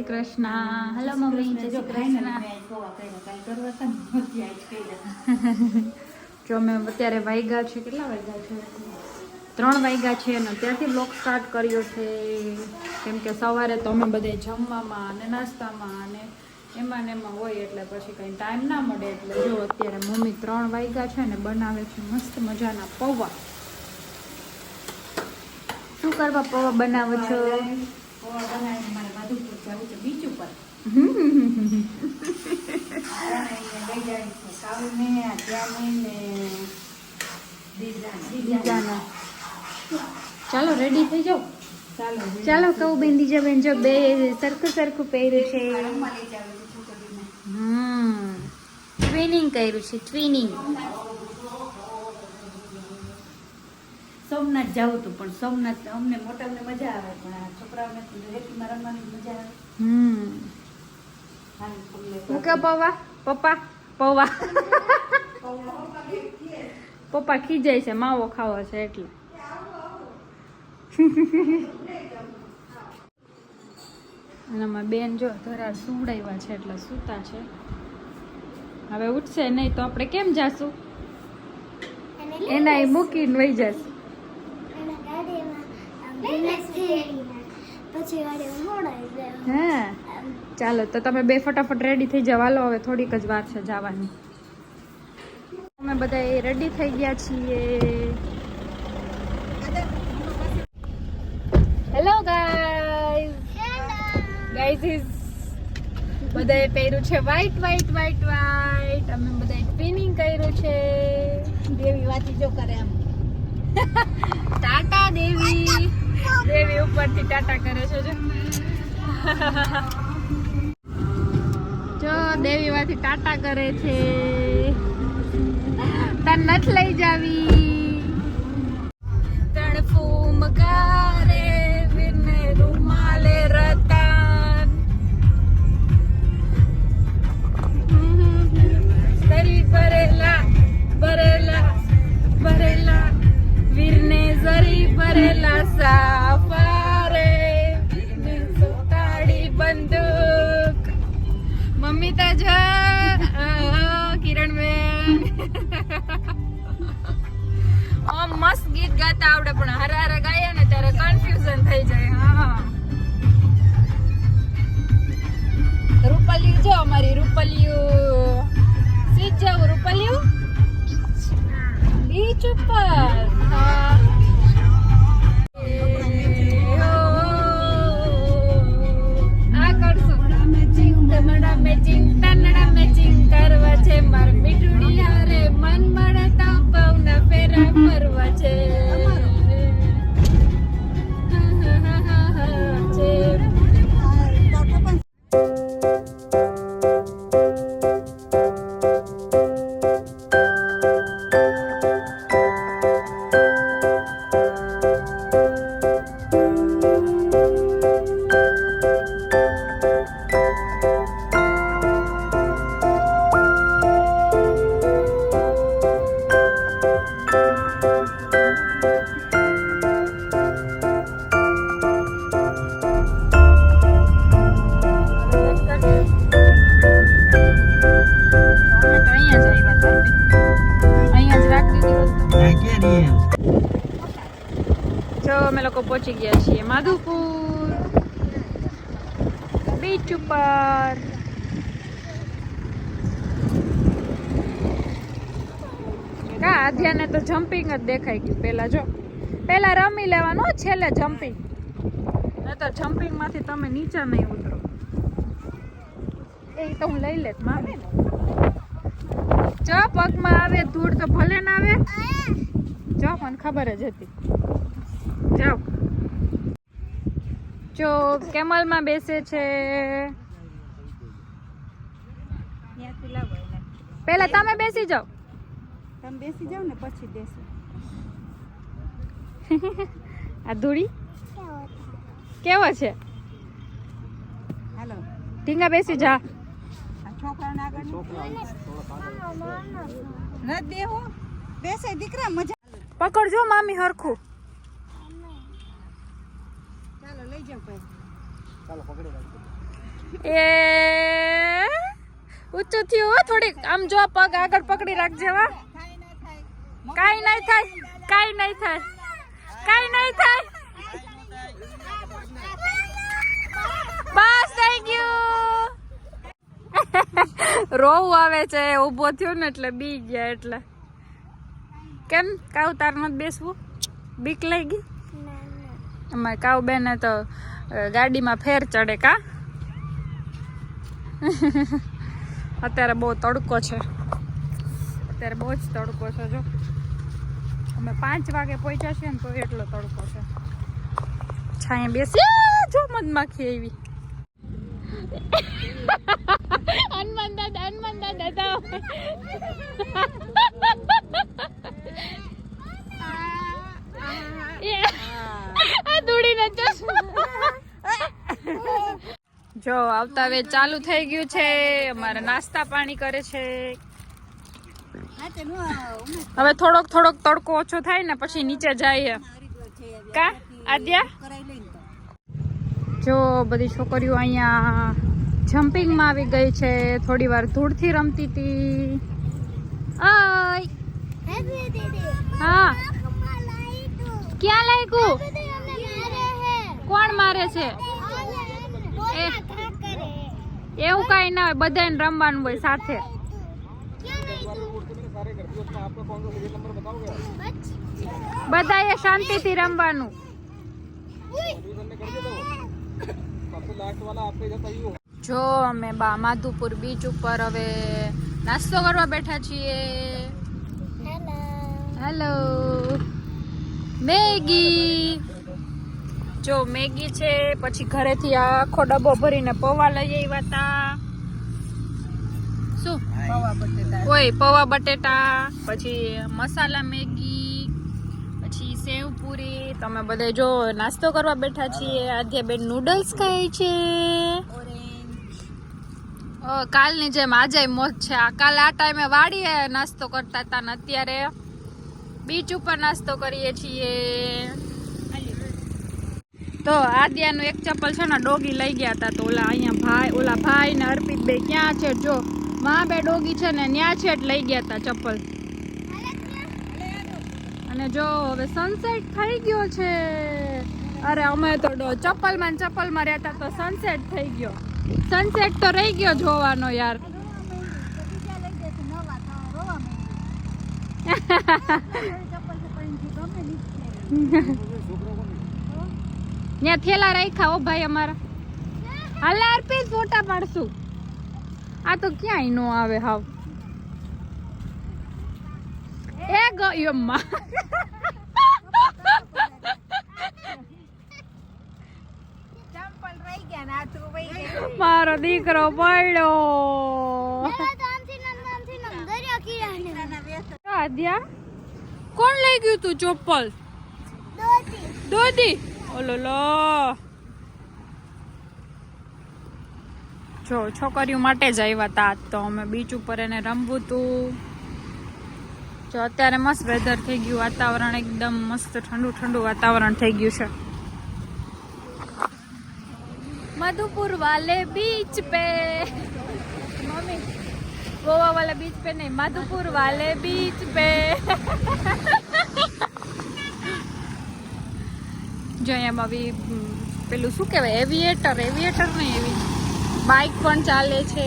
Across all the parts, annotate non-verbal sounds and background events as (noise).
Shri Krishna. Hello mummy જય શ્રી કૃષ્ણ. (laughs) જો અમે અત્યારે વાગ્યા છે કેટલા વાગ્યા છે? ત્રણ વાગ્યા છે અને ત્યાંથી બ્લોક સ્ટાર્ટ કર્યો છે. કેમ કે સવારે તો અમે બધે જમવામાં અને નાસ્તામાં અને એમાં ને એમાં હોય એટલે પછી કંઈ ટાઈમ ના મળે એટલે જો અત્યારે મમ્મી ત્રણ વાગ્યા છે ને બનાવે છે મસ્ત મજાના પૌવા. શું કરવા પૌવા બનાવો છો? (laughs) ચાલો રેડી થઈ જાઓ? ચાલો કહું બેન દીજા બેન જો બે સરખું સરખું પહેર્યું છે. હમ. ટ્વિનિંગ કર્યું છે ટ્વિનિંગ સોમનાથ જવું હતું પણ સોમનાથ અમને મોટાને મજા આવે પણ આ છોકરાઓને તો રેતીમાં રમવાની મજા આવે. હમ. હું કે પૌવા? પપ્પા? પૌવા. પપ્પા ખીજાય છે માવો ખાવો છે એટલે. અને અમારા બેન જો ધરા સુવડાવ્યા છે એટલે સૂતા છે. હવે ઉઠશે નહીં તો આપણે કેમ જાશું? એના મૂકીને વહી જશે પછી વારે મોડાઈ જાય હા? ચાલો તો તમે બે ફટાફટ રેડી થઈ જવા લો હવે થોડીક જ વાર છે જવાની. અમે બધા રેડી થઈ ગયા છીએ. હેલો ગાઈઝ ગાઈઝ ઇઝ બધાએ પહેર્યું છે વ્હાઈટ વ્હાઈટ વ્હાઈટ વ્હાઈટ અમે બધાએ ટ્વિનિંગ કર્યું છે. દેવી વાતી જો કરે એમ. (laughs) ટાટા દેવી. દેવી ઉપરથી ટાટા કરે છે જો. જો દેવી માંથી ટાટા કરે છે. તન નથી લઈ જાવી. તણ ફૂમકારે વિને રૂમાલે સાફારે સુતાડી બંદૂક. મમ્મી તો જો કિરણ બેન. (laughs) મસ્ત ગીત ગાતા આવડે, પણ હરા હરા ગાયા ને કરવા છે. માર મીઠુડી હારે મન મળે તો ફેરા ફરવા છે. લોકો પહોંચી ગયા છીએ. માધુપુર. કા, આધ્યાને તો જમ્પિંગ જ દેખાઈ ગયું પેલા જો. પેલા રમી લેવાનું છેલ્લે જમ્પિંગ તો જમ્પિંગમાંથી તમે નીચે નહીં ઉતરો. એ તો હું લઈ લેત મારે જો, પગમાં આવે, ધૂળ તો ભલે ના આવે. જો, મને ખબર જ હતી. જાઓ. જો કેમલમાં બેસે છે. પહેલા તમે બેસી જાઓ. તમે બેસી જાવ ને પછી બેસો. (laughs) આ ધૂળી? કેવો છે? હાલો. ઢીંગા બેસી જા. આ છોકરાને આગળ ન દેવો. બેસે દીકરા મજા. પકડજો મામી હરખું ચાલો લઈ જાઓ ભાઈ એ ઊંચું થયું થોડીક. આમ જો પગ આગળ પકડી રાખજે વા કાઈ નહીં થાય, કાઈ નહીં થાય, કાઈ નહીં થાય. બસ થઈ ગયું રોવું આવે છે ઊભો થયો ને એટલે બી ગયા એટલે. કેમ કાવ તાર નથી બેસવું? બીક લઈ ગઈ અમારે કાવ બેને તો ગાડીમાં ફેર ચડે કા? અત્યારે બહુ તડકો છે. અત્યારે બહુ જ તડકો છે, જો. અમે પાંચ વાગે પહોંચ્યા છીએ ને તો એટલો તડકો છે. છાંય બેસી જો મધમાખી આવી. હનુમાન દાદા હનુમાન દાદા તો આ દોડીને જો આવતા વે ચાલુ થઈ ગયું છે. અમારે નાસ્તા પાણી કરે છે. હવે થોડોક થોડોક તડકો ઓછો થાય ને પછી નીચે જઈએ. કા? આદ્યા? જો, બધી છોકરીઓ અહીંયા જમ્પિંગમાં આવી ગઈ છે. થોડી વાર ધૂળથી રમતી હતી હા. ક્યાં લાગ્યું કોણ મારે છે? એવું કાંઈ ના હોય બધાને રમવાનું હોય સાથે. બધાએ શાંતિથી રમવાનું. જો અમે બા માધુપુર બીચ ઉપર હવે નાસ્તો કરવા બેઠા છીએ. Hello Maggi. જો મેગી છે પછી ઘરેથી આખો ડબ્બો ભરીને પૌવા લઈ આવ્યા હતા શું ઓય પૌવા બટેટા પછી મસાલા મેગી પછી સેવ પૂરી. તમે બધે જો નાસ્તો કરવા બેઠા છીએ. આધ્યા બેન નૂડલ્સ ખાય છે. કાલની જેમ આજે મોજ છે. આ કાલ આ ટાઈમે વાડીએ નાસ્તો કરતા હતા ને અત્યારે બીચ ઉપર નાસ્તો કરીએ છીએ. તો આદ્યાનું એક ચપ્પલ છે ને ડોગી લઈ ગયા હતા તો ઓલા અહીંયા ભાઈ ઓલા ભાઈ ને અર્પિત બે ક્યાં છે? જો માં બે ડોગી છે ને ન્યા છે જ લઈ ગયા હતા ચપ્પલ. અને જો હવે સનસેટ થઈ ગયો છે. અરે અમે તો ડો- ચપ્પલમાં ચપ્પલમાં રહેતા તો સનસેટ થઈ ગયો. સનસેટ તો રહી ગયો જોવાનો યાર. (laughs) (laughs) ત્યાં થેલા રાખ્યા હો ભાઈ અમારા. હાલે અર્પિત ફોટા પાડશું. આ તો ક્યાંય નો આવે હાવ. એ ગયો માં. મારો દીકરો પડ્યો. કોણ લઈ ગયું તું ચોપ્પલ? દોધી ઓલોલો જો છોકરીઓ માટે જ આવ્યા તા તો. અમે બીચ ઉપર એને રમવું હતું જો અત્યારે મસ્ત વેધર થઈ ગયું. વાતાવરણ એકદમ મસ્ત ઠંડુ ઠંડુ વાતાવરણ થઈ ગયું છે. મધુપુર વાલે બીચ પે. મમ્મી, ગોવા વાલે બીચ પે નહીં. મધુપુર વાલે બીચ પે. (laughs) જો એમ બી પેલું શું કહેવાય એવિએટર એવિએટર નહીં એવી બાઇક પણ ચાલે છે.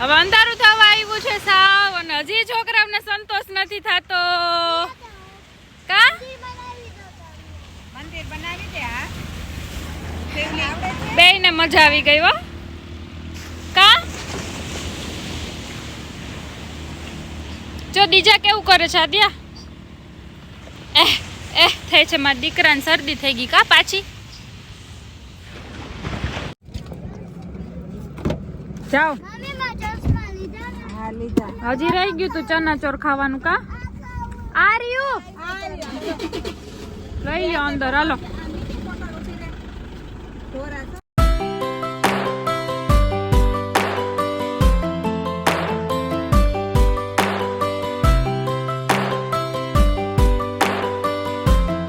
હવે અંધારું થવા આવ્યું છે સાવ અને હજી છોકરાઓને સંતોષ નથી થતો. કા? મંદિર બનાવી દે હા? બે ને મજા આવી ગઈ હો. કા? જો દીજા કેવું કરે છે આદ્યા? એહ થાય છે મારા દીકરાને શરદી થઈ ગઈ કા પાછી? જાઓ. હજી રહી ગયું તું ચના ચોર ખાવાનું કા? આ રહ્યું? લઈ લો અંદર હાલો.